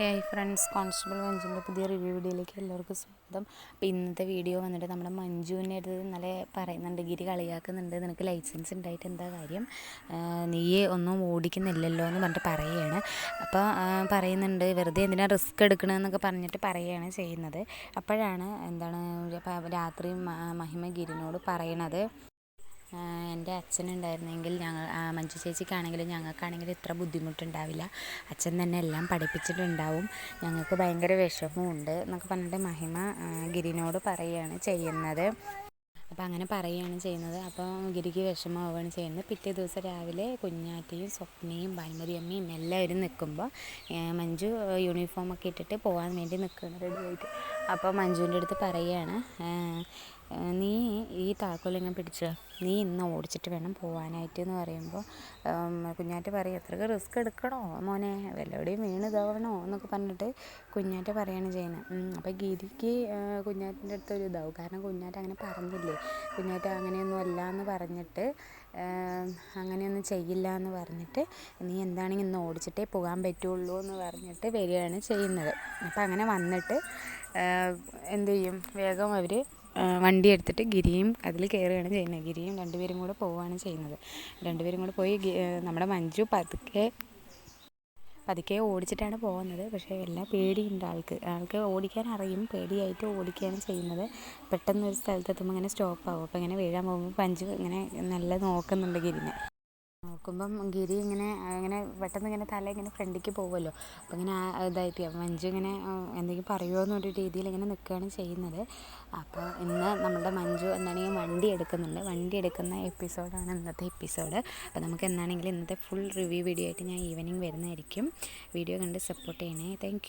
Hi friends constable മഞ്ജുവിന്റെ പുതിയ review വീഡിയോയിലേക്ക് എല്ലാവർക്കും സ്വാഗതം. അപ്പോൾ ഇന്നത്തെ വീഡിയോ വന്നിട്ട് നമ്മുടെ മഞ്ജുവിന്റെ അടുത്ത് ഇന്നലെ പറയുന്നുണ്ട് ഗിരി കളിയാക്കുന്നുണ്ട്. നിനക്ക് ലൈസൻസ് ഉണ്ടായിട്ട് എന്താ കാര്യം? നീയെ ഒന്നും ഓടിക്കുന്നില്ലല്ലോ എന്ന് പറഞ്ഞിട്ട് പറയുകയാണ് അപ്പോൾ പറയുന്നുണ്ട് വെറുതെ എന്തിനാ റിസ്ക് എടുക്കണമെന്നൊക്കെ പറഞ്ഞിട്ട് പറയുകയാണ് ചെയ്യുന്നത്. അപ്പോഴാണ് എന്താണ് രാത്രി മഹിമ ഗിരിനോട് പറയണത്. എന്റെ അച്ഛനുണ്ടായിരുന്നെങ്കിൽ ഞങ്ങൾ മഞ്ജു ചേച്ചിക്കാണെങ്കിലും ഞങ്ങൾക്കാണെങ്കിലും ഇത്ര ബുദ്ധിമുട്ടുണ്ടാവില്ല. അച്ഛൻ തന്നെ എല്ലാം പഠിപ്പിച്ചിട്ടുണ്ടാവും. ഞങ്ങൾക്ക് ഭയങ്കര വിഷമമുണ്ട് എന്നൊക്കെ പറഞ്ഞിട്ട് മഹിമ ഗിരിനോട് പറയുകയാണ് ചെയ്യുന്നത്. അപ്പോൾ അങ്ങനെ പറയുകയാണ് ചെയ്യുന്നത്. അപ്പോൾ ഗിരിക്ക് വിഷമമാവുകയാണ് ചെയ്യുന്നത്. പിറ്റേ ദിവസം രാവിലെ കുഞ്ഞാറ്റയും സ്വപ്നയും ഭാനുമതി അമ്മയും എല്ലാവരും നിൽക്കുമ്പോൾ മഞ്ജു യൂണിഫോമൊക്കെ ഇട്ടിട്ട് പോകാൻ വേണ്ടി നിൽക്കുന്നത് റെഡി ആയിട്ട്. അപ്പോൾ മഞ്ജുവിന്റെ അടുത്ത് പറയുകയാണ് നീ ഈ താക്കോൽ ഇങ്ങനെ പിടിച്ചോ? നീ ഇന്ന് ഓടിച്ചിട്ട് വേണം പോകാനായിട്ട് എന്ന് പറയുമ്പോൾ കുഞ്ഞാറ്റ പറയും അത്രയ്ക്ക് റിസ്ക് എടുക്കണോ മോനെ? വല്ലവിടെയും വീണ് ഇതാവണോ? എന്നൊക്കെ പറഞ്ഞിട്ട് കുഞ്ഞാറ്റ പറയാണ് ചെയ്യുന്നത് അപ്പോൾ ഗിരിക്ക് കുഞ്ഞാറ്റിന്റെ അടുത്ത് ഒരു ഇതാവും. കാരണം കുഞ്ഞാറ്റ അങ്ങനെ പറഞ്ഞില്ലേ? കുഞ്ഞാറ്റ അങ്ങനെയൊന്നും അല്ല എന്ന് പറഞ്ഞിട്ട് അങ്ങനെയൊന്നും ചെയ്യില്ല എന്ന് പറഞ്ഞിട്ട് നീ എന്താണെങ്കിൽ ഇന്ന് ഓടിച്ചിട്ടേ പോകാൻ പറ്റുള്ളൂ എന്ന് പറഞ്ഞിട്ട് വരികയാണ് ചെയ്യുന്നത്. അപ്പോൾ അങ്ങനെ വന്നിട്ട് എന്ത് ചെയ്യും? വേഗം അവർ വണ്ടി എടുത്തിട്ട് ഗിരിയും അതിൽ കയറുകയാണ് ചെയ്യുന്നത്. ഗിരിയും രണ്ടുപേരും കൂടെ പോവുകയാണ് ചെയ്യുന്നത്. രണ്ടുപേരും കൂടെ പോയി നമ്മുടെ മഞ്ജു പതുക്കെ പതുക്കെ ഓടിച്ചിട്ടാണ് പോകുന്നത്. പക്ഷേ എല്ലാം പേടിയുണ്ട് ആൾക്ക്. ആൾക്ക് ഓടിക്കാൻ അറിയും പേടിയായിട്ട് ഓടിക്കുകയാണ് ചെയ്യുന്നത്. പെട്ടെന്ന് ഒരു സ്ഥലത്തെത്തുമ്പോൾ ഇങ്ങനെ സ്റ്റോപ്പ് ആവും അപ്പോൾ ഇങ്ങനെ വീഴാൻ പോകുമ്പോൾ പഞ്ച് ഇങ്ങനെ നല്ല നോക്കുന്നുണ്ട് ഗിരിനെ. നോക്കുമ്പം ഗിരി ഇങ്ങനെ അങ്ങനെ പെട്ടെന്ന് ഇങ്ങനെ തല ഇങ്ങനെ ഫ്രണ്ടിലേക്ക് പോകുമല്ലോ അപ്പം ഇങ്ങനെ ഇതായിട്ട് മഞ്ജു ഇങ്ങനെ എന്തെങ്കിലും പറയുമോ എന്നൊരു രീതിയിൽ ഇങ്ങനെ നിൽക്കുകയാണ് ചെയ്യുന്നത്. അപ്പോൾ ഇന്ന് നമ്മുടെ മഞ്ജു എന്താണെങ്കിൽ വണ്ടി എടുക്കുന്നുണ്ട്. വണ്ടി എടുക്കുന്ന എപ്പിസോഡാണ് ഇന്നത്തെ എപ്പിസോഡ്. അപ്പോൾ നമുക്ക് എന്താണെങ്കിലും ഇന്നത്തെ ഫുൾ റിവ്യൂ വീഡിയോ ആയിട്ട് ഞാൻ ഈവനിങ് വരുന്നതായിരിക്കും. വീഡിയോ കണ്ട് സപ്പോർട്ട് ചെയ്യണേ. താങ്ക്